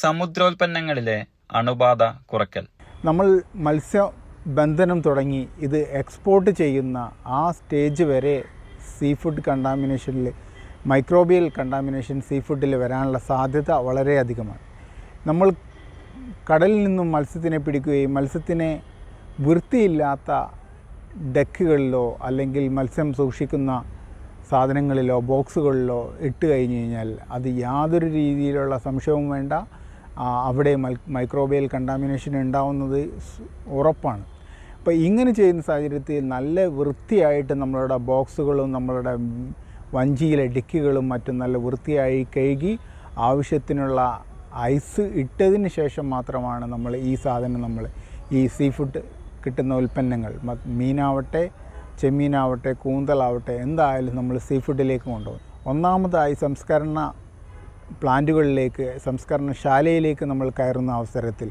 സമുദ്രോൽപ്പന്നങ്ങളിലെ അണുബാധ കുറയ്ക്കൽ. നമ്മൾ മത്സ്യബന്ധനം തുടങ്ങി. ഇത് എക്സ്പോർട്ട് ചെയ്യുന്ന ആ സ്റ്റേജ് വരെ സീ ഫുഡ് കണ്ടാമിനേഷനിൽ മൈക്രോബിയൽ കണ്ടാമിനേഷൻ സീ ഫുഡിൽ വരാനുള്ള സാധ്യത വളരെയധികമാണ് നമ്മൾ കടലിൽ നിന്നും മത്സ്യത്തിനെ പിടിക്കുകയും മത്സ്യത്തിനെ വൃത്തിയില്ലാത്ത ഡെക്കുകളിലോ അല്ലെങ്കിൽ മത്സ്യം സൂക്ഷിക്കുന്ന സാധനങ്ങളിലോ ബോക്സുകളിലോ ഇട്ട് കഴിഞ്ഞ് കഴിഞ്ഞാൽ അത് യാതൊരു രീതിയിലുള്ള സംശയവും വേണ്ട. അവിടെ മൈക്രോബയൽ കണ്ടാമിനേഷൻ ഉണ്ടാവുന്നത് ഉറപ്പാണ്. അപ്പോൾ ഇങ്ങനെ ചെയ്യുന്ന സാഹചര്യത്തിൽ നല്ല വൃത്തിയായിട്ട് നമ്മളുടെ ബോക്സുകളും നമ്മളുടെ വഞ്ചിയിലെ ഡിക്കുകളും മറ്റും നല്ല വൃത്തിയായി കഴുകി ആവശ്യത്തിനുള്ള ഐസ് ഇട്ടതിന് ശേഷം മാത്രമാണ് നമ്മൾ ഈ സാധനം നമ്മൾ ഈ സീ ഫുഡ് കിട്ടുന്ന ഉൽപ്പന്നങ്ങൾ. മീനാവട്ടെ ചെമ്മീനാവട്ടെ കൂന്തലാവട്ടെ എന്തായാലും നമ്മൾ സീ ഫുഡിലേക്ക് കൊണ്ടുപോകും ഒന്നാമതായി സംസ്കരണ പ്ലാന്റുകളിലേക്ക് സംസ്കരണശാലയിലേക്ക് നമ്മൾ കയറുന്ന അവസരത്തിൽ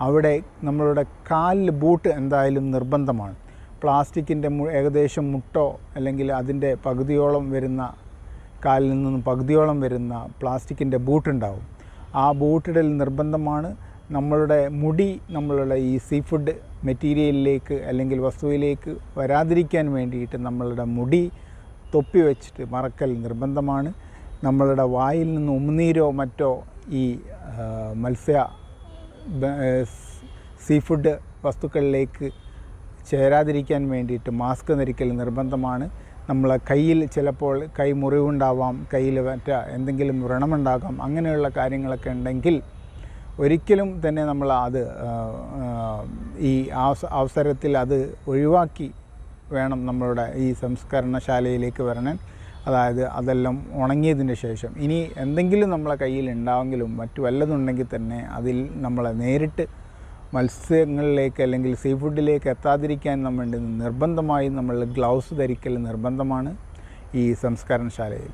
അവിടെ നമ്മളുടെ കാലിൽ ബൂട്ട് എന്തായാലും നിർബന്ധമാണ്. പ്ലാസ്റ്റിക്കിന്റെ ഏകദേശം മുട്ടോ അല്ലെങ്കിൽ അതിന്റെ പകുതിയോളം വരുന്ന കാലിൽ നിന്നും പകുതിയോളം വരുന്ന പ്ലാസ്റ്റിക്കിന്റെ ബൂട്ടുണ്ടാവും. ആ ബൂട്ടിടൽ നിർബന്ധമാണ്. നമ്മളുടെ മുടി നമ്മളുടെ ഈ സീ ഫുഡ് മെറ്റീരിയലിലേക്ക് അല്ലെങ്കിൽ വസ്തുവിലേക്ക് വരാതിരിക്കാൻ വേണ്ടിയിട്ട് നമ്മളുടെ മുടി തൊപ്പി വെച്ചിട്ട് മറക്കൽ നിർബന്ധമാണ്. നമ്മളുടെ വായിൽ നിന്ന് ഉമിനീരോ മറ്റോ ഈ മത്സ്യ സീ ഫുഡ് വസ്തുക്കളിലേക്ക് ചേരാതിരിക്കാൻ വേണ്ടിയിട്ട് മാസ്ക് ധരിക്കൽ നിർബന്ധമാണ്. നമ്മൾ കയ്യിൽ ചിലപ്പോൾ കൈ മുറിവുണ്ടാവാം കയ്യിൽ മറ്റ എന്തെങ്കിലും വ്രണമുണ്ടാകാം അങ്ങനെയുള്ള കാര്യങ്ങളൊക്കെ ഉണ്ടെങ്കിൽ ഒരിക്കലും തന്നെ നമ്മൾ അത് ഈ അവസരത്തിൽ അത് ഒഴിവാക്കി വേണം നമ്മളുടെ ഈ സംസ്കരണശാലയിലേക്ക് വരണം അതായത് അതെല്ലാം ഉണങ്ങിയതിന് ശേഷം. ഇനി എന്തെങ്കിലും നമ്മളെ കയ്യിൽ ഉണ്ടാവെങ്കിലും മറ്റു വല്ലതുണ്ടെങ്കിൽ തന്നെ അതിൽ നമ്മളെ നേരിട്ട് മത്സ്യങ്ങളിലേക്ക് അല്ലെങ്കിൽ സീ ഫുഡിലേക്ക് എത്താതിരിക്കാൻ നമ്മൾ നിർബന്ധമായും നമ്മൾ ഗ്ലൗസ് ധരിക്കൽ നിർബന്ധമാണ് ഈ സംസ്കരണശാലയിൽ.